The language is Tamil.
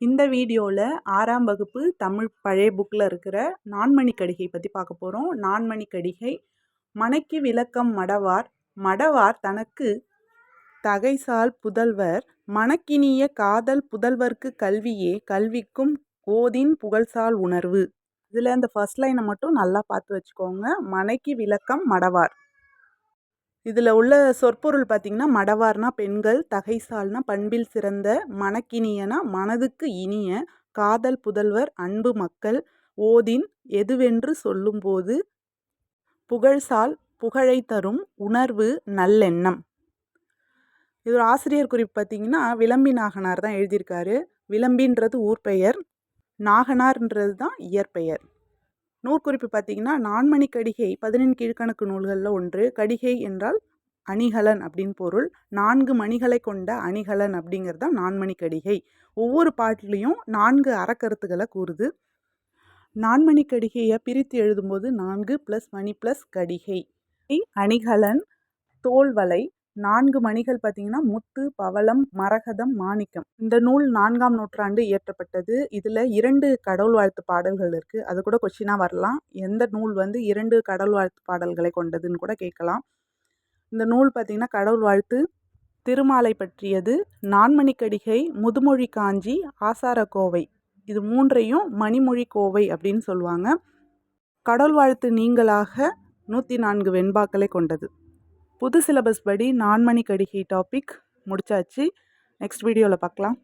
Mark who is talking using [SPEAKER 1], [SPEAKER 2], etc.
[SPEAKER 1] இந்த வீடியோவில் ஆறாம் வகுப்பு தமிழ் பழைய புக்கில் இருக்கிற நான்மணி கடிகை பற்றி பார்க்க போகிறோம் நான்மணி கடிகை மனைக்கு விளக்கம் மடவார் மடவார் தனக்கு தகைசால் புதல்வர் மணக்கினிய காதல் புதல்வர்க்கு கல்வியே கல்விக்கும் ஓதின் புகழ்சால் உணர்வு. இதில் இந்த ஃபர்ஸ்ட் லைனை மட்டும் நல்லா பார்த்து வச்சுக்கோங்க. மனைக்கு விளக்கம் மடவார். இதில் உள்ள சொற்பொருள் பார்த்திங்கன்னா மடவார்னா பெண்கள் தகைசால்னா பண்பில் சிறந்த மணக்கினியனா மனதுக்கு இனிய காதல் புதல்வர் அன்பு மக்கள் ஓதின் எதுவென்று சொல்லும்போது புகழ்சால் புகழை தரும் உணர்வு நல்லெண்ணம். இது ஒரு ஆசிரியர் குறிப்பு பார்த்தீங்கன்னா விளம்பி நாகனார் தான் எழுதியிருக்காரு. விளம்பின்றது ஊர் பெயர் நாகனார்ன்றது தான் இயற்பெயர் நூற்குறிப்பு பார்த்தீங்கன்னா நான்மணி கடிகை பதினெண் கீழ்கணக்கு நூல்களில் ஒன்று கடிகை என்றால் அணிகலன் அப்படின்னு பொருள். நான்கு மணிகளை கொண்ட அணிகலன் அப்படிங்கிறது தான் நான்மணி கடிகை. ஒவ்வொரு பாட்டிலையும் நான்கு அறக்கருத்துக்களை கூறுது. நான்மணி கடிகையை பிரித்து எழுதும்போது நான்கு ப்ளஸ் மணி ப்ளஸ் கடிகை. அணிகலன் தோல்வலை நான்கு மணிகள் பார்த்தீங்கன்னா முத்து பவளம் மரகதம் மாணிக்கம். இந்த நூல் நான்காம் நூற்றாண்டு இயற்றப்பட்டது. இதில் இரண்டு கடவுள் வாழ்த்து பாடல்கள் இருக்குது அது கூட கொஷினாக வரலாம். எந்த நூல் வந்து இரண்டு கடவுள் வாழ்த்து பாடல்களை கொண்டதுன்னு கூட கேட்கலாம். இந்த நூல் பார்த்திங்கன்னா கடவுள் வாழ்த்து. திருமாலை பற்றியது நான்மணிக்கடிகை முதுமொழி காஞ்சி ஆசார கோவை. இது மூன்றையும் மணிமொழி கோவை அப்படின்னு சொல்லுவாங்க. கடவுள் வாழ்த்து நீங்களாக நூற்றி நான்கு வெண்பாக்களை கொண்டது. புது சிலபஸ் படி நான்மணி கடிகை டாபிக் முடிச்சாச்சு நெக்ஸ்ட் வீடியோவில் பார்க்கலாம்